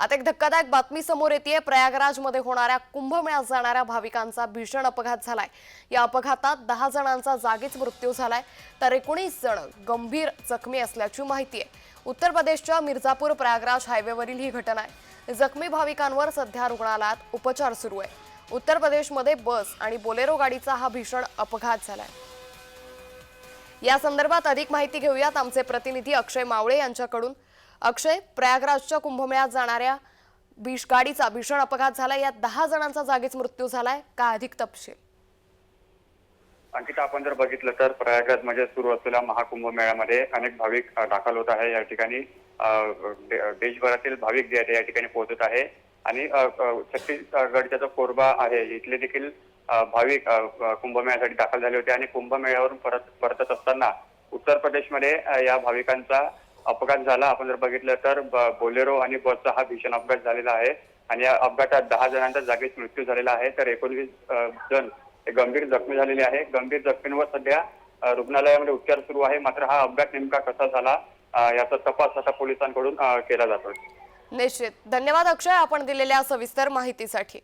आता एक धक्कादायक बातमी समोर येते प्रयागराजमध्ये होणाऱ्या कुंभमेळ्यात जाणाऱ्या भाविकांचा भीषण अपघात झालाय. या अपघातात दहा जणांचा जागीच मृत्यू झालाय. तर एकोणीस जण गंभीर जखमी असल्याची माहिती आहे. उत्तर प्रदेशच्या मिर्झापूर प्रयागराज हायवेवरील ही घटना आहे. जखमी भाविकांवर सध्या रुग्णालयात उपचार सुरू आहे. उत्तर प्रदेशमध्ये बस आणि बोलेरो गाडीचा हा भीषण अपघात झालाय. या संदर्भात अधिक माहिती घेऊयात आमचे प्रतिनिधी अक्षय मावळे यांच्याकडून. अक्षय प्रयागराजच्या कुंभमेळ्यात जाणाऱ्या भीष गाडीचा भीषण अपघात झाला यात दहा जणांचा जागीच मृत्यू झालाय. का अधिक तपशील? अंकिता आपण जर बघितलं तर प्रयागराजमध्ये सुरू असलेल्या महाकुंभ मेळ्यामध्ये अनेक भाविक दाखल होत आहे. या ठिकाणी देशभरातील भाविक जे आहेत या ठिकाणी पोहोचत आहे. आणि अ, छत्तीसगडचा जो कोरबा आहे इथले देखील भाविक कुंभमेळ्यासाठी दाखल झाले होते. आणि कुंभमेळ्यावरून परत परतत असताना उत्तर प्रदेशमध्ये या भाविकांचा अपघात झाला. आपण जर बघितलं तर बोलेरो आणि बसचा हा भीषण अपघात झालेला आहे. आणि या अपघातात दहा जणांचा जागीच मृत्यू झालेला आहे. तर एकोणवीस जण गंभीर जखमी झालेले आहे. गंभीर जखमींवर सध्या रुग्णालयामध्ये उपचार सुरू आहे. मात्र हा अपघात नेमका कसा झाला याचा तपास आता पोलिसांकडून केला जातोय. निश्चित. धन्यवाद अक्षय आपण दिलेल्या सविस्तर माहितीसाठी.